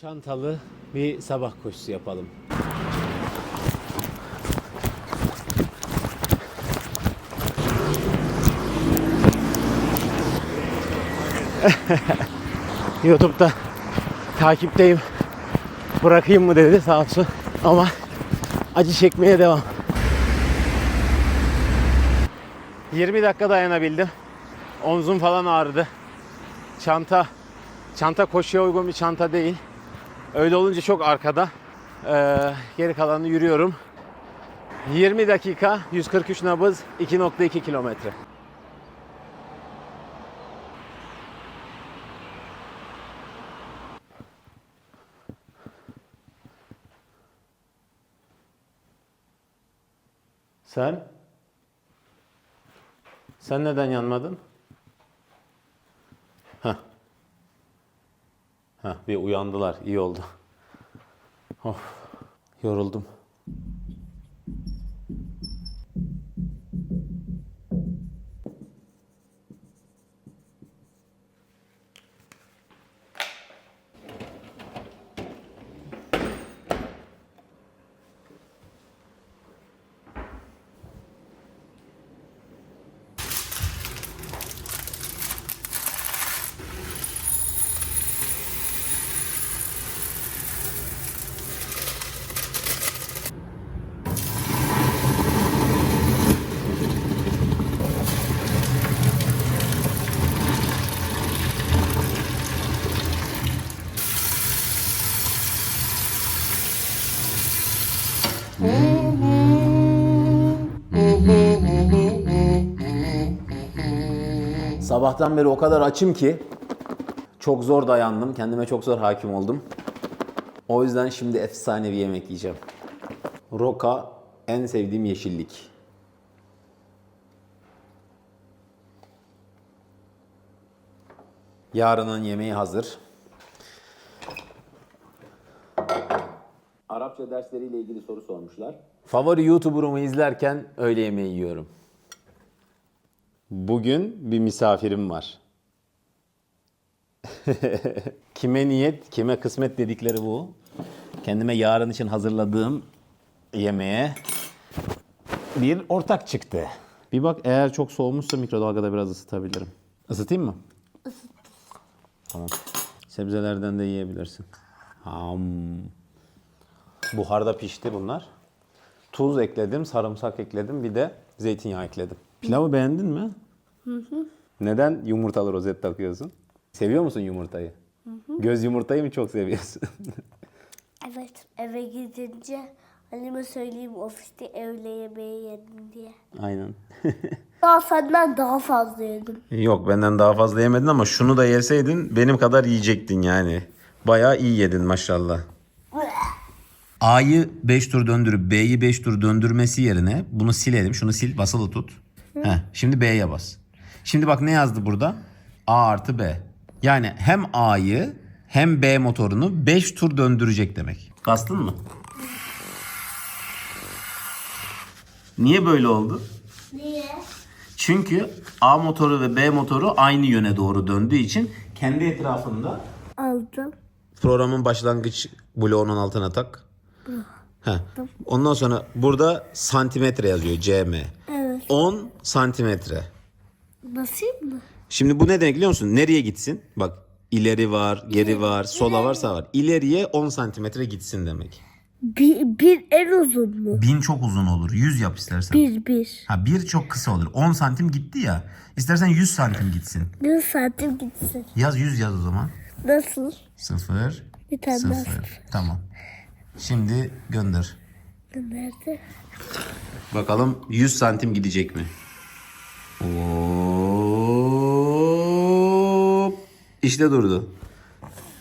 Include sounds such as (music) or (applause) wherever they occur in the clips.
Çantalı bir sabah koşusu yapalım. (laughs) YouTube'da takipteyim. Bırakayım mı dedi sağ olsun. Ama acı çekmeye devam. 20 dakika dayanabildim. Omzum falan ağrıdı. Çanta çanta koşuya uygun bir çanta değil. Öyle olunca çok arkada. Ee, geri kalanını yürüyorum. 20 dakika 143 nabız 2.2 kilometre. Sen? Sen neden yanmadın? Heh. Heh, bir uyandılar. İyi oldu. Of. Yoruldum. Sabahtan beri o kadar açım ki çok zor dayandım. Kendime çok zor hakim oldum. O yüzden şimdi efsane bir yemek yiyeceğim. Roka en sevdiğim yeşillik. Yarının yemeği hazır. Arapça dersleriyle ilgili soru sormuşlar. Favori YouTuber'ımı izlerken öğle yemeği yiyorum. Bugün bir misafirim var. (laughs) kime niyet, kime kısmet dedikleri bu. Kendime yarın için hazırladığım yemeğe bir ortak çıktı. Bir bak eğer çok soğumuşsa mikrodalgada biraz ısıtabilirim. Isıtayım mı? Isıt. Tamam. Sebzelerden de yiyebilirsin. Ham. Buharda pişti bunlar. Tuz ekledim, sarımsak ekledim, bir de zeytinyağı ekledim. Pilavı beğendin mi? Neden yumurtalı rozet takıyorsun? Seviyor musun yumurtayı? Göz yumurtayı mı çok seviyorsun? (laughs) Evet eve gidince anneme söyleyeyim ofiste öğle yemeği yedim diye. Aynen. (laughs) Daha senden daha fazla yedim. Yok benden daha fazla yemedin ama şunu da yeseydin benim kadar yiyecektin yani. Bayağı iyi yedin maşallah. A'yı 5 tur döndürüp B'yi 5 tur döndürmesi yerine bunu silelim. Şunu sil basılı tut. Heh, şimdi B'ye bas. Şimdi bak ne yazdı burada? A artı B. Yani hem A'yı hem B motorunu 5 tur döndürecek demek. Bastın mı? Niye böyle oldu? Niye? Çünkü A motoru ve B motoru aynı yöne doğru döndüğü için kendi etrafında Aldım. programın başlangıç bloğunun altına tak. Heh. Ondan sonra burada santimetre yazıyor cm. Evet. 10 santimetre. Basayım mı? Şimdi bu ne demek biliyor musun? Nereye gitsin? Bak ileri var, geri var, sola var, sağ var. İleriye 10 santimetre gitsin demek. Bir, bir en uzun mu? Bin çok uzun olur. 100 yap istersen. Bir bir. Ha bir çok kısa olur. 10 santim gitti ya. İstersen 100 santim gitsin. Bir saatim gitsin. Yaz 100 yaz o zaman. Nasıl? Sıfır. Bir tane daha Sıfır. sıfır. Tamam. Şimdi gönder. Nerede? Bakalım 100 santim gidecek mi? Hop. İşte durdu.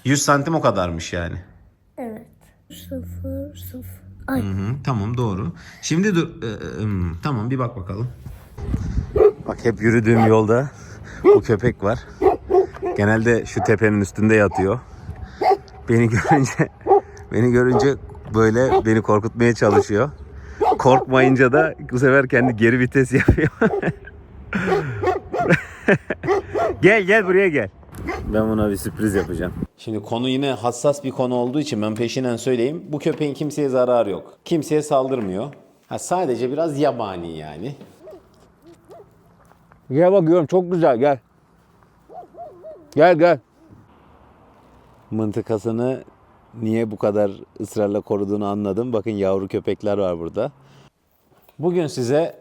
100 santim o kadarmış yani. Evet. Sıfır sıfır. Ay. Hı hı, tamam doğru. Şimdi dur. e, e, hmm, tamam bir bak bakalım. Bak hep yürüdüğüm yolda bu köpek var. Genelde şu tepenin üstünde yatıyor. Beni görünce beni görünce böyle beni korkutmaya çalışıyor. Korkmayınca da bu sefer kendi geri vites yapıyor. (laughs) gel gel buraya gel. Ben buna bir sürpriz yapacağım. Şimdi konu yine hassas bir konu olduğu için ben peşinden söyleyeyim. Bu köpeğin kimseye zararı yok. Kimseye saldırmıyor. Ha, sadece biraz yabani yani. Gel bakıyorum çok güzel gel. Gel gel. Mıntıkasını niye bu kadar ısrarla koruduğunu anladım. Bakın yavru köpekler var burada. Bugün size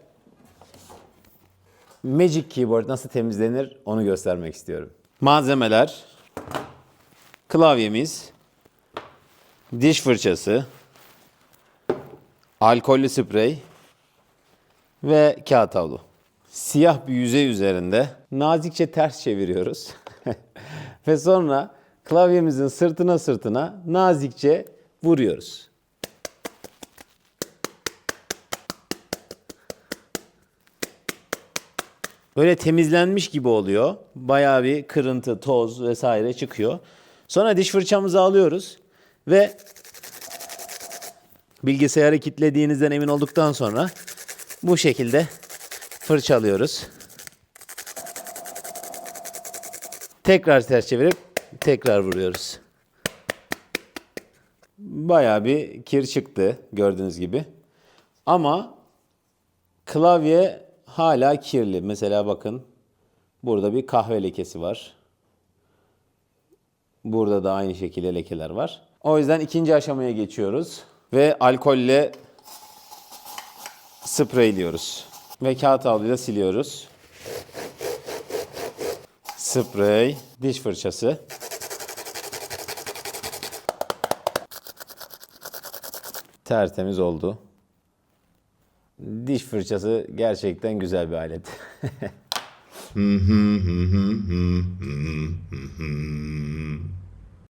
Magic Keyboard nasıl temizlenir onu göstermek istiyorum. Malzemeler klavyemiz, diş fırçası, alkollü sprey ve kağıt havlu. Siyah bir yüzey üzerinde nazikçe ters çeviriyoruz. (laughs) ve sonra klavyemizin sırtına sırtına nazikçe vuruyoruz. Böyle temizlenmiş gibi oluyor. Bayağı bir kırıntı, toz vesaire çıkıyor. Sonra diş fırçamızı alıyoruz ve bilgisayarı kilitlediğinizden emin olduktan sonra bu şekilde fırçalıyoruz. Tekrar ters çevirip tekrar vuruyoruz. Bayağı bir kir çıktı gördüğünüz gibi. Ama klavye hala kirli. Mesela bakın burada bir kahve lekesi var. Burada da aynı şekilde lekeler var. O yüzden ikinci aşamaya geçiyoruz. Ve alkolle spreyliyoruz. Ve kağıt havluyla siliyoruz. Sprey, diş fırçası. Tertemiz oldu. Diş fırçası gerçekten güzel bir alet. (laughs)